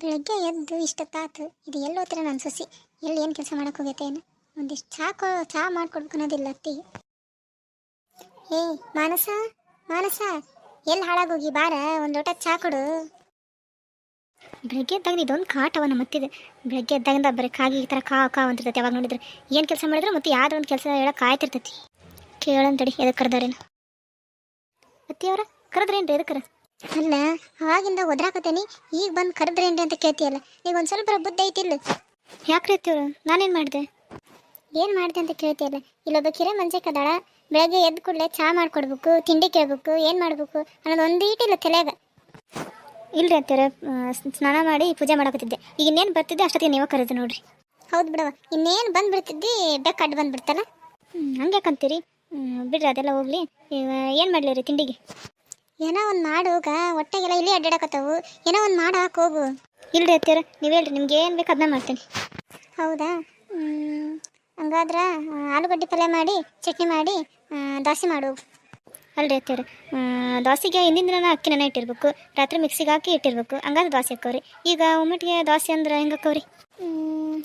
ಬೆಳಗ್ಗೆ ಎದ್ದು ಇಷ್ಟೊತ್ತಾತು. ಇದು ಎಲ್ಲೋತ್ರ ನನ್ನ ಸೊಸಿ? ಎಲ್ಲಿ ಏನು ಕೆಲಸ ಮಾಡಕ್ಕೆ ಹೋಗೈತೆ ಏನು? ಒಂದಿಷ್ಟು ಚಹಾ ಕೊ ಚಹಾ ಮಾಡ್ಕೊಡ್ಬೇಕು ಅನ್ನೋದಿಲ್ಲ ಅತ್ತಿಗೆ ಏ, ಮಾನಸ ಮಾನಸ ಎಲ್ಲಿ ಹಾಳಾಗೋಗಿ ಬಾರ, ಒಂದು ಲೋಟ ಚಹಾ ಕೊಡು. ಬೆಳಗ್ಗೆ ಎದ್ದಾಗ ಇದೊಂದು ಕಾಟವ ನಮ್ಮ ಮತ್ತಿದೆ ಬೆಳಗ್ಗೆ ಎದ್ದಾಗಿಂದ ಬರೀ ಕಾಗಿ ಈ ಥರ ಕಾ ಕಾ ಅಂತಿರ್ತೈತೆ, ಯಾವಾಗ ನೋಡಿದ್ರೆ. ಏನು ಕೆಲಸ ಮಾಡಿದ್ರು ಮತ್ತೆ ಯಾವುದೋ ಒಂದು ಕೆಲಸ ಹೇಳೋ ಕಾಯ್ತಿರ್ತೈತಿ. ಕೇಳಂತಡಿ ಎದಕ್ಕೆ ಕರೆದಾರೇನು ಅತ್ತಿಯವರ ಕರೆದ್ರೇನ್ರಿ ಎದಕ್ಕರ ಅಲ್ಲ ಅವಾಗಿಂದ ಒದ್ರಾಕತ್ತೇನಿ ಈಗ ಬಂದು ಕರೆದ್ರೇನ್ರಿ ಅಂತ ಕೇಳ್ತೀಯಲ್ಲ. ಈಗ ಒಂದು ಸ್ವಲ್ಪ ಬುದ್ಧಿ ಐತಿಲ್ಲ ಯಾಕೆ ಅತ್ತಿಯವ್ರು? ನಾನೇನು ಮಾಡಿದೆ? ಏನು ಮಾಡಿದೆ ಅಂತ ಕೇಳ್ತೀಯಲ್ಲ. ಇಲ್ಲೊಬ್ಬ ಕಿರೆ ಮಂಜೆ ಕದಾಳ ಬೆಳಗ್ಗೆ ಎದ್ದು ಕೂಡಲೇ ಚಹಾ ಮಾಡ್ಕೊಡ್ಬೇಕು ತಿಂಡಿ ಕೇಳ್ಬೇಕು ಏನು ಮಾಡಬೇಕು ಅನ್ನೋದು ಒಂದೀಟಿಲ್ಲ ತಲೆಯಾಗ. ಇಲ್ರಿ ಅಂತೀರ ಸ್ನಾನ ಮಾಡಿ ಪೂಜೆ ಮಾಡಕತ್ತಿದ್ದೆ. ಈಗ ಇನ್ನೇನು ಬರ್ತಿದ್ದೆ ಅಷ್ಟೊತ್ತಿಗೆ ನೀವು ಕರೆದು ನೋಡ್ರಿ. ಹೌದು ಬಿಡವ ಇನ್ನೇನು ಬಂದ್ಬಿಡ್ತಿದ್ದಿ ಬೆಕ್ಕ ಅಡ್ಡು ಬಂದ್ಬಿಡ್ತಲ್ಲ. ಹ್ಞೂ ಹಂಗೆ ಕಂತೀರಿ ಬಿಡ್ರಿ ಅದೆಲ್ಲ ಹೋಗ್ಲಿ. ಏನು ಮಾಡಲಿ ರೀ ತಿಂಡಿಗೆ? ಏನೋ ಒಂದು ಮಾಡೋಗ ಹೊಟ್ಟೆಗೆಲ್ಲ ಇಲ್ಲಿ ಅಡ್ಡಾಡಕತ್ತವು. ಏನೋ ಒಂದು ಮಾಡಾಕ ಹೋಗು. ಇಲ್ರಿ ಹತ್ತಿರ ನೀವು ಹೇಳ್ರಿ ನಿಮ್ಗೆ ಏನು ಬೇಕು ಅದನ್ನ ಮಾಡ್ತೀನಿ. ಹೌದಾ? ಹಂಗಾದ್ರೆ ಆಲೂಗಡ್ಡೆ ಪಲ್ಯ ಮಾಡಿ ಚಟ್ನಿ ಮಾಡಿ ದೋಸೆ ಮಾಡು. ಅಲ್ರಿ ಹತ್ತಿರ ದೋಸೆಗೆ ಹಿಂದಿನ ದಿನ ಅಕ್ಕಿ ನೆನೆ ಇಟ್ಟಿರ್ಬೇಕು. ರಾತ್ರಿ ಮಿಕ್ಸಿಗೆ ಹಾಕಿ ಇಟ್ಟಿರ್ಬೇಕು. ಹಂಗಾದ್ರೆ ದೋಸೆ ಹಾಕೋರಿ ಈಗ ಒಮ್ಮಟ್ಟಿಗೆ ದೋಸೆ ಅಂದ್ರೆ ಹೆಂಗೆ ಹಾಕೋರಿ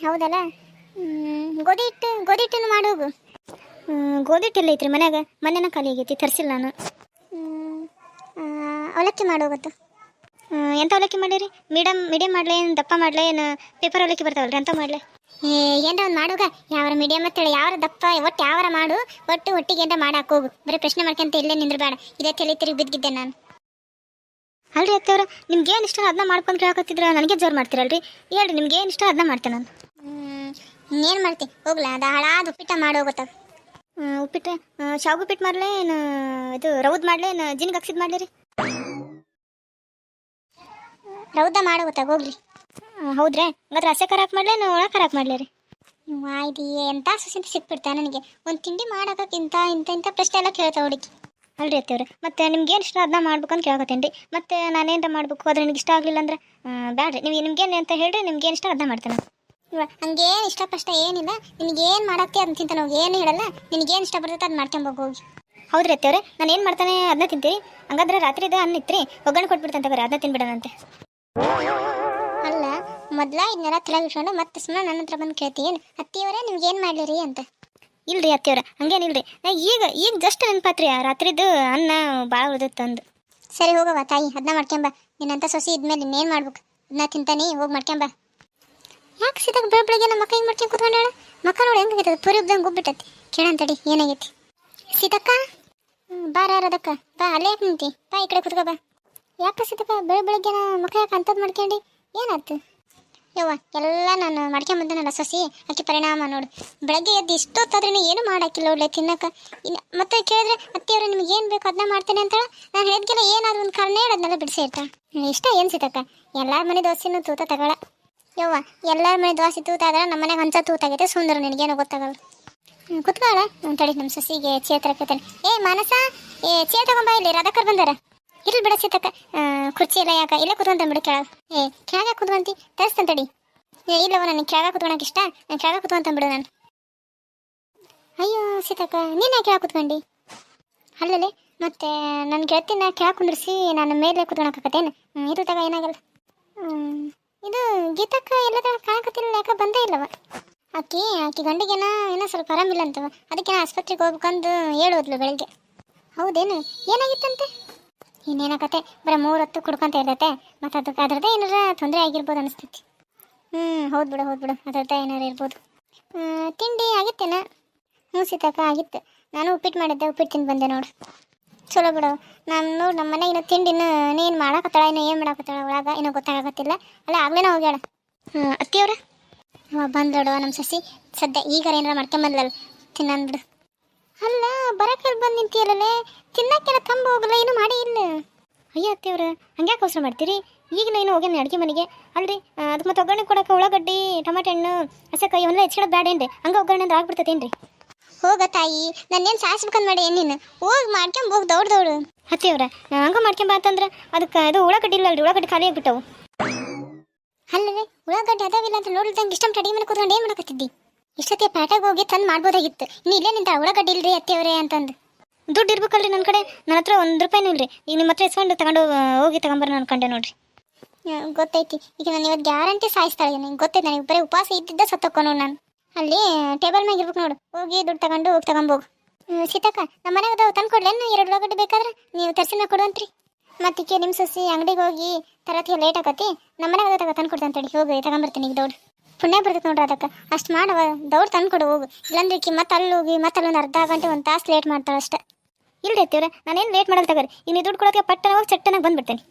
ಹೌದಲ್ಲ? ಗೋಧಿ ಹಿಟ್ಟು ಗೋಧಿ ಹಿಟ್ಟನ್ನು ಮಾಡೋಗು ಗೋಧಿ ಹಿಟ್ಟೆಲ್ಲ ಐತ್ರಿ ಮನ್ಯಾಗ? ಮನೆನ ಖಾಲಿ ಆಗೈತಿ ತರಿಸಿಲ್ಲ ನಾನು. ಅವಲಕ್ಕಿ ಮಾಡೋಗತ್ತು ಎಂಥ ಅವಲಕ್ಕಿ ಮಾಡಿರಿ ಮೀಡಿಯಮ್ ಮೀಡಿಯಂ ಮಾಡಲೇ ಏನು ದಪ್ಪ ಮಾಡಲೇ ಏನು ಪೇಪರ್ ಅವಲಕ್ಕಿ ಬರ್ತಾವಲ್ರಿ ಅಂತ ಮಾಡಲೇ? ಏ ಏನ್ರ ಒಂದು ಮಾಡೋಗ. ಯಾವರ ಮೀಡಿಯಮ್ ಅಂತೇಳಿ ಯಾವ್ರ ದಪ್ಪ ಒಟ್ಟು ಯಾವರ ಮಾಡು ಒಟ್ಟು ಒಟ್ಟಿಗೆ ಏನರ ಮಾಡಾಕ ಹೋಗು. ಬರೀ ಪ್ರಶ್ನೆ ಮಾಡ್ಕೊಂತ ಇಲ್ಲೇ ನಿಂದ್ರಬೇಡ. ಇದೇ ತಲೆ ತಿರುಗಿ ಬಿದ್ದಿದ್ದೆ ನಾನು. ಅಲ್ರಿ ಅತ್ತೆಯವ್ರ ನಿಮ್ಗೆ ಏನು ಇಷ್ಟ ಅದನ್ನ ಮಾಡ್ಕೊಂಡು ಕೇಳಕತ್ತಿದ್ರೆ? ನನಗೆ ಜೋರು ಮಾಡ್ತೀರಲ್ರಿ. ಹೇಳ್ರಿ ನಿಮ್ಗೆ ಏನು ಇಷ್ಟ ಅದನ್ನ ಮಾಡ್ತೇನೆ ನಾನು. ಇನ್ನೇನು ಮಾಡ್ತಿ? ಹೋಗ್ಲ ಅದು ಹಾಳಾದ ಉಪ್ಪಿಟ್ಟ ಮಾಡೋಗುತ್ತ ಉಪ್ಪಿಟ್ಟು ಶಾವಿಗೆ ಉಪ್ಪಿಟ್ಟು ಮಾಡಲೇ ಏನು ಇದು ರೌದ್ ಮಾಡಲೇ ಏನು ಜಿನ್ಗೆ ಹಾಕ್ಸಿದ್ ಮಾಡ್ಲಿ ರೀ? ರೌದ ಮಾಡೋ ಹೋಗ್ಲಿ. ಹೌದ್ರೆ? ಹಂಗಾದ್ರೆ ಹಸೆ ಕರಾಕ್ ಮಾಡ್ಲೆ ಒಳಗೆ ಒಳ ಹಾಕಿ ಮಾಡ್ಲಿ ರೀ? ಇದು ಎಂಥ ಸುಸಿಂತ ಸಿಕ್ಬಿಡ್ತಾ ನನಗೆ? ಒಂದು ತಿಂಡಿ ಮಾಡಕ್ಕಿಂತ ಇಂಥ ಇಂಥ ಇಂಥ ಪ್ರಶ್ನೆ ಎಲ್ಲ ಕೇಳ್ತಾ ಹುಡುಗಿ. ಅಲ್ರಿ ಅತ್ತೇವ್ರೆ ಮತ್ತೆ ನಿಮ್ಗೆ ಏನು ಇಷ್ಟ ಅದನ್ನ ಮಾಡ್ಬೇಕು ಅಂತ ಕೇಳ್ಕೊತೇನೆ ರೀ. ಮತ್ತೆ ನಾನೇನ್ರ ಮಾಡಬೇಕು ಅದ್ರ ನಿಮ್ಗೆ ಇಷ್ಟ ಆಗಲಿಲ್ಲ ಅಂದ್ರೆ? ಬೇಡ್ರಿ ನೀವು ನಿಮ್ಗೇನು ಅಂತ ಹೇಳ್ರಿ ನಿಮ್ಗೆ ಏನು ಇಷ್ಟ ಅದನ್ನ ಮಾಡ್ತೇನೆ ಹಂಗೇನು ಇಷ್ಟ ಪ್ರಶ್ನೆ ಏನಿಲ್ಲ. ನಿನಗೆ ಏನು ಮಾಡತ್ತೆ ಅದನ್ನ ತಿಂತಾನೆ ಹೋಗಿ. ಏನು ಹೇಳಲ್ಲ. ನಿನಗೇನು ಇಷ್ಟ ಬರ್ತೈತೆ ಅದು ಮಾಡ್ಕೊಂಬೋಗಿ ಹೋಗಿ ಹೌದ್ರಿ ಅತ್ತೇವ್ರೆ ನಾನು ಏನು ಮಾಡ್ತಾನೆ ಅದನ್ನ ತಿಂತೀರಿ? ಹಂಗಾದ್ರೆ ರಾತ್ರಿ ಇದೆ ಅನ್ನ ಇತ್ತೀರಿ ಒಗ್ಗರಣೆ ಕೊಟ್ಬಿಡ್ತಂತ ಬರ್ರಿ ಅದನ್ನ ತಿನ್ಬಿಡೋಣಂತೆ. ಅಲ್ಲ ಮೊದ್ಲ ಇದನ್ನೆಲ್ಲ ತಲೆಗೆ ಇಟ್ಕೊಂಡು ಮತ್ತೆ ಸುಮ್ಮನೆ ನನ್ನ ಹತ್ರ ಬಂದು ಕೇಳ್ತೀನಿ ಅತ್ತಿಯವರೇ ನಿಮ್ಗೆ ಏನು ಮಾಡ್ಲಿರಿ ಅಂತ. ಇಲ್ರಿ ಅತ್ತಿಯವ್ರ ಹಂಗೇನಿಲ್ರಿ ನಾ ಈಗ ಈಗ ಜಸ್ಟ್ ನೆನಪಾತ್ರಿ ಆ ರಾತ್ರಿದು ಅನ್ನ ಭಾಳ ಉಳಿದಿತ್ತು ಅಂದು ಸರಿ ಹೋಗವ ತಾಯಿ ಅದನ್ನ ಮಾಡ್ಕೊಂಬ ನಿನ್ನಂತ ಸೊಸಿ ಇದ್ಮೇಲೆ ಇನ್ನೇನು ಮಾಡ್ಬೇಕು? ಅದನ್ನ ತಿಂತಾನೆ ಹೋಗಿ ಮಾಡ್ಕೊಂಬ ಯಾಕೆ ಸಿದಾಗ ಬೆಳ ಬೆಳಗ್ಗೆ ನಮ್ಮ ಮಕ್ಕ ಹಿಂಗೆ ಮಾಡ್ಕೊಂಡು ಕೂತ್ಕೊಂಡಾಳ ಮಕ್ಕ ನೋಡಿ ಹೆಂಗಾಗೈತೆ ಪುರಿ ಉಬ್ದಂಗೆ ಗುಬ್ಬಿಟ್ಟತಿ ಕೇಳಂತಡಿ ಏನಾಗೈತಿ? ಸೀತಕ್ಕ? ಬಾರ ಅದಕ್ಕ ಬಾ ಅಲ್ಲೇ ನಿಂತಿ? ಬಾ ಈ ಕಡೆ ಕುತ್ಕೋ ಬಾ. ಯಾಕೆ ಸೀತಕ್ಕ ಬೆಳಿ ಬೆಳಗ್ಗೆ ಮುಖ ಯಾಕೆ ಅಂಥದ್ದು ಮಾಡ್ಕೊಂಡು? ಏನಾಯ್ತು? ಯವ್ವ, ಎಲ್ಲ ನಾನು ಮಾಡ್ಕೊಂಬಂದನಲ್ಲ ಸೊಸಿ? ಅಕ್ಕಿ ಪರಿಣಾಮ ನೋಡು. ಬೆಳಗ್ಗೆ ಎದ್ದು ಇಷ್ಟೊತ್ತಾದ್ರೂ ಏನು ಮಾಡಾಕಿಲ್ಲ ಒಳ್ಳೆ ತಿನ್ನಕ ಇನ್ನು ಮತ್ತೆ ಕೇಳಿದ್ರೆ ಅತ್ತೆಯವ್ರು ನಿಮ್ಗೆ ಏನು ಬೇಕು ಅದನ್ನ ಮಾಡ್ತೇನೆ ಅಂತ ನಾನು ಹೇಳಿದ್ಗೆಲ್ಲ ಏನಾದ್ರು ಒಂದು ಕಾರಣ ಹೇಳೋದ್ನೆಲ್ಲ ಬಿಡಿಸಿ ಇರ್ತಾ ಇಷ್ಟ ಏನು ಸಿತಕ್ಕ ಎಲ್ಲ ಮನೆ ದೋಸೆನೂ ತೂತ ತಗೊಳ. ಯವ್ವ ಎಲ್ಲ ಮನೆ ದೋಸೆ ತೂತ ಆದ್ರೆ ನಮ್ಮ ಮನೆಗೆ ಹಂಚ ತೂತಾಗೈತೆ ಸುಂದರ ನಿನಗೇನು ಗೊತ್ತಾಗಲ್ಲ. ಕುತ್ಕೊಳ್ಳ ತಡಿ ನಮ್ಮ ಸೊಸಿಗೆ ಚೇತರ ಕೇತಾನೆ ಏ, ಮಾನಸ? ಏ ಚೇತಗೊಂಬ ಇಲ್ಲಿ, ರಾಧಾಕರ್ ಬಂದಾರ. ಇರ್ಲಿ ಬಿಡ ಸೀತಕ್ಕ. ಕುರ್ಚಿ ಎಲ್ಲ ಯಾಕ? ಇಲ್ಲೇ ಕೂತ್ಕೊಂತ ಬಿಡು ಕೆಳಗ. ಏ, ಕೆಳಗ ಕುತ್ಕೊಂತಿ ತರಿಸ್ತಂತಡಿ ತಡಿ. ಏ ಇಲ್ಲವ ನನಗೆ ಕೆಳಗ ಕೂತ್ಕೊಳಕ್ ಇಷ್ಟ. ನಾನು ಕೆಳಗ ಕುತ್ಕೊಂತ ಬಿಡು ನಾನು. ಅಯ್ಯೋ, ಸೀತಕ್ಕ, ನೀನು ಯಾಕೆ ಕೆಳಗೆ ಕುತ್ಕೊಂಡಿ? ಅಲ್ಲಲ್ಲಿ, ಮತ್ತೆ ನನ್ನ ಗೆಳತಿನ ಕೆಳಗೆ ಕುಂದ್ರಿಸಿ ನಾನು ಮೇಲೆ ಕುತ್ಕೊಳಕತ್ತೇನು ಇದು ತಗ, ಏನಾಗಲ್ಲ. ಇದು ಗೀತಕ್ಕ ಎಲ್ಲದ ಕಾಣಕತ್ತಿಲ್ಲ ಯಾಕೆ ಬಂದೇ ಇಲ್ಲವ. ಆಕಿ ಆಕಿ ಗಂಡಿಗೇನ ಏನೋ ಸ್ವಲ್ಪ ಆರಾಮಿಲ್ಲ ಅಂತವ ಅದಕ್ಕೆ ಆಸ್ಪತ್ರೆಗೆ ಹೋಗ್ಬೇಕಂದು ಹೇಳೋದ್ಲು ಬೆಳಗ್ಗೆ. ಹೌದೇನು? ಏನಾಗಿತ್ತಂತೆ? ಇನ್ನೇನಾಗತ್ತೆ? ಬರೀ ಮೂರು ಹೊತ್ತು ಕುಡ್ಕೊಂತ ಇರ್ತೈತೆ. ಮತ್ತು ಅದಕ್ಕೆ ಅದ್ರದ್ದೇ ಏನಾರ ತೊಂದರೆ ಆಗಿರ್ಬೋದು ಅನಿಸ್ತೈತಿ ಹ್ಞೂ ಹೌದು ಬಿಡು ಹೌದು ಬಿಡು. ಅದ್ರದ್ದೇ ಏನಾರು ಇರ್ಬೋದು. ತಿಂಡಿ ಆಗಿತ್ತೇನ? ಹ್ಞೂ ಸೀತಕ್ಕ, ಆಗಿತ್ತು. ನಾನು ಉಪ್ಪಿಟ್ಟು ಮಾಡಿದ್ದೆ ಉಪ್ಪಿಟ್ಟು ತಿಂದು ಬಂದೆ ನೋಡು. ಚಲೋ ಬಿಡು. ನಾನು ನೋಡಿ ನಮ್ಮ ಮನೆ ಇನ್ನು ತಿಂಡಿ ನೀನು ಮಾಡಾಕತ್ತಾಳ, ಇನ್ನು ಏನು ಮಾಡಾಕತ್ತಾಳ ಒಳಗ ಇನ್ನೂ ಗೊತ್ತಾಗತ್ತಿಲ್ಲ ಅಲ್ಲ, ಆಗ್ಲೇನ ಹೋಗ್ಯಾಳ? ಹಾಂ ಅತ್ತಿಯವ್ರ? ಬಂದ್ಲೋಡುವ ನಮ್ಮ ಸಸಿ. ಸದ್ಯ ಈಗ ಏನಾರ ಮಾಡ್ಕೊಂಬಂದ್ಲಲ್ಲ ತಿನ್ನನ್ ಬಿಡು. ಅಲ್ಲ ಬರಕ್ಕೆ ಬಂದು ನಿಂತಿಯಲ್ಲೇ ತಿನ್ನಕ್ಕೆಲ್ಲ ತಂಬ ಹೋಗಲ್ಲ ಏನು ಮಾಡಿ ಇಲ್ಲ. ಅಯ್ಯ ಅತ್ತೆಯವ್ರ ಹಂಗ್ಯಾಕೆ ಅವಸರ ಮಾಡ್ತೀರಿ? ಈಗ ಏನು ಹೋಗ್ಯಾನೆ ಅಡುಗೆ ಮನೆಗೆ? ಅಲ್ರಿ ಅದಕ್ಕೆ ಮತ್ತೆ ಒಗ್ಗರಣೆ ಕೊಡಕ್ಕೆ ಉಳ್ಳಾಗಡ್ಡಿ ಟಮಾಟೆ ಹಣ್ಣು ಹಸೆಕಾಯಿ ಇವೆಲ್ಲ ಹೆಚ್ಚಿಡೋದು ಬೇಡೇನ್ರಿ ಹಂಗೆ ಒಗ್ಗರಣೆ ಅಂದ್ರೆ ಆಗ್ಬಿಡ್ತದೇನ್ರಿ ಹೋಗ ತಾಯಿ ನನ್ನೇನು ಸಾಸ್ಬೇಕಂದ್ ಮಾಡಿ ಏನೇನು ಹೋಗಿ ಮಾಡ್ಕೊಂಬ ಹೋಗಿ ದೌಡ್ ದೌಡು. ಅತ್ತೆಯವ್ರ ಹಂಗೆ ಮಾಡ್ಕೊಂಬ ಅಂತಂದ್ರೆ ಅದಕ್ಕೆ ಅದು ಉಳ್ಳಾಗಡ್ಡಿ ಇಲ್ಲ ಅಲ್ರಿ ಉಳ್ಳಾಗಡ್ಡಿ ಖಾಲಿ ಆಗಿಬಿಟ್ಟವು. ಅಲ್ಲವೇ ಉಳ್ಳಾಗಡ್ಡಿ ಅದಾವಿಲ್ಲ ಅಂತ ನೋಡಿದಂಗೆ ಇಷ್ಟೊಂದು ಅಡಿಗೆ ಮನೆ ಕೂತ್ಕೊಂಡು ಏನು ಮಾಡಕತ್ತಿದ್ದಿ? ಇಷ್ಟೊತ್ತಿಗೆ ಪ್ಯಾಟಾಗ ಹೋಗಿ ತಂದು ಮಾಡ್ಬೋದಾಗಿತ್ತು. ನೀ ಇಲ್ಲೇ ನಿಂತ ಉಳ್ಳಾಗಡ್ಡಿ ಇಲ್ರಿ ಅತ್ತಿಯವ್ರೆ ಅಂತಂದು. ದುಡ್ಡು ಇರ್ಬೇಕಲ್ರಿ ನನ್ನ ಕಡೆ. ನನ್ನ ಹತ್ರ ಒಂದು ರೂಪಾಯಿನೂ ಇಲ್ರಿ. ಈಗ ನಿಮ್ಮ ಹತ್ರ ಇಸ್ಕೊಂಡು ತಗೊಂಡು ಹೋಗಿ ತಗೊಂಬರೋಣ ಅನ್ಕೊಂಡೆ ನೋಡ್ರಿ. ಹ್ಮ್, ಗೊತ್ತೈತಿ. ಈಗ ನಾನು ಇವತ್ತು ಗ್ಯಾರಂಟಿ ಸಾಯಿಸ್ತಾಳೆ ನಂಗೆ ಗೊತ್ತೈತೆ ನನಗೆ ಬರೀ ಉಪವಾಸ ಇದ್ದಿದ್ದ ನೋಡಿ ನಾನು. ಅಲ್ಲಿ ಟೇಬಲ್ ಮ್ಯಾಗ ಇರ್ಬೇಕು ನೋಡು. ಹೋಗಿ ದುಡ್ಡು ತಗೊಂಡು ಹೋಗಿ ತಗೊಂಬೋಗು. ಸೀತಕ್ಕ ನಮ್ಮ ಮನೆಗೆ ಅದಾವ ತಂದು ಕೊಡ್ಲೇನು ಎರಡು ಉಳ್ಳಾಗಡ್ಡಿ ಬೇಕಾದ್ರೆ? ನೀವು ತರ್ಸಿನ ಕೊಡುವಂತ್ರಿ ಮತ್ತಿಕ್ಕೆ ನಿಮ್ಮ ಸಸಿ ಅಂಗಡಿಗೆ ಹೋಗಿ ತರತಿ ಲೇಟ್ ಆಕತಿ ನಮ್ಮ ಮನೆಗೆ ಹೋದಾಗ ತಂದು ಕೊಡ್ತಂತೇಳಿ ಹೋಗಿ ತಗೊಂಬರ್ತೀನಿ ಈಗ ದೌಡ್. ಪುಣ್ಯ ಬರ್ತೈತೆ ನೋಡ್ರಿ ಅದಕ್ಕೆ. ಅಷ್ಟು ಮಾಡವ ದೌಡ್ ತಂದು ಕೊಡು ಹೋಗು. ಇಲ್ಲಾಂದ್ರೆ ಈಕಿ ಮತ್ತೆ ಅಲ್ಲಿ ಹೋಗಿ ಮತ್ತೆ ಅಲ್ಲೊಂದು ಅರ್ಧ ಗಂಟೆ ಒಂದು ತಾಸು ಲೇಟ್ ಮಾಡ್ತಾಳೆ ಅಷ್ಟೇ. ಇಲ್ರಿ ಅತ್ತಿವ್ರೆ ನಾನೇನು ಲೇಟ್ ಮಾಡಲ್ಲ ತಗೋರಿ. ಇನ್ನು ದುಡ್ಡು ಕೊಡೋಕೆ ಪಟ್ಟನ ಹೋಗಿ ಚಟ್ಟನಾಗ ಬಂದ್ಬಿಡ್ತೇನೆ.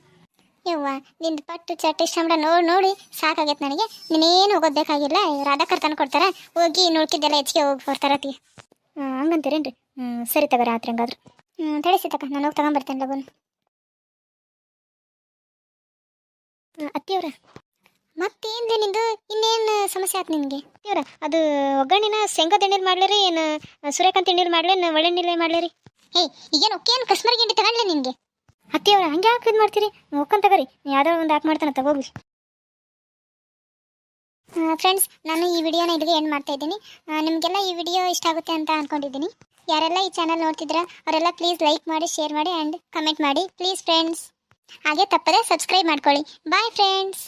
ಯವ್ವ ನಿಂದು ಪಟ್ಟು ಚಟ್ಟಿ ಶ್ರಮಡ ನೋಡಿ ನೋಡಿ. ಸಾಕಾಗೈತೆ ನನಗೆ. ನೀನೇನು ಹೋಗೋದು ಬೇಕಾಗಿಲ್ಲ. ರಾಧಾಕರ್ ತಂದು ಕೊಡ್ತಾರೆ. ಹೋಗಿ ನೋಡ್ತಿದ್ದೆಲ್ಲ ಹೆಚ್ಚಿಗೆ ಹೋಗಿ ಬರ್ತಾರತಿ ಹಂಗಂತೀರೇನ್ರಿ? ಹ್ಞೂ ಸರಿ ತಗೋರಿ ರಾತ್ರಿ ಹಂಗಾದ್ರು. ಹ್ಞೂ ತಿಳಿಸಿ ತಕ ನಾನು ಹೋಗಿ ತಗೊಂಬರ್ತೇನೆ ಲಗುನ್. ಅತ್ತಿಯವ್ರ. ಮತ್ತೇನ್ರಿ ನಿಂದು? ಇನ್ನೇನು ಸಮಸ್ಯೆ ಆಯ್ತು ನಿನಗೆ? ಅತ್ತಿಯವ್ರ ಅದು ಒಗ್ಗರಣೆನ ಶೇಂಗಾ ಎಣ್ಣೆಲಿ ಮಾಡ್ಲಿರಿ ಏನು ಸೂರ್ಯಕಾಂತಿ ಎಣ್ಣೆಲಿ ಮಾಡ್ಲೇನು ಒಳ್ಳೆಣ್ಣೆಲಿ ಮಾಡ್ಲಿರಿ? ಹೇ ಈಗೇನು ಒಕ್ಕೇನು ಕಸ್ಮರ್ಗೆ ಗಿಂಡಿ ತಗೊಂಡ್ಲೆ ನಿನಗೆ? ಅತ್ತಿಯವ್ರ ಹಂಗೆ ಯಾಕೆ ಇದು ಮಾಡ್ತೀರಿ? ಒಕ್ಕನ್ ತಗೋರಿ ಯಾವುದೋ ಒಂದು ಹಾಕಿ ಮಾಡ್ತಾನೆ ತಗೋಗ್ಲಿ ಫ್ರೆಂಡ್ಸ್ ನಾನು ಈ ವಿಡಿಯೋನ ಇಲ್ಲಿಗೆ ಎಂಡ್ ಮಾಡ್ತಾ ಇದ್ದೀನಿ. ನಿಮಗೆಲ್ಲ ಈ ವಿಡಿಯೋ ಇಷ್ಟ ಆಗುತ್ತೆ ಅಂತ ಅಂದ್ಕೊಂಡಿದ್ದೀನಿ ಯಾರೆಲ್ಲ ಈ ಚಾನಲ್ ನೋಡ್ತಿದ್ರ ಅವರೆಲ್ಲ ಪ್ಲೀಸ್ ಲೈಕ್ ಮಾಡಿ ಶೇರ್ ಮಾಡಿ ಆ್ಯಂಡ್ ಕಮೆಂಟ್ ಮಾಡಿ. ಪ್ಲೀಸ್ ಫ್ರೆಂಡ್ಸ್ ಹಾಗೆ ತಪ್ಪದೆ ಸಬ್ಸ್ಕ್ರೈಬ್ ಮಾಡ್ಕೊಳ್ಳಿ. Bye friends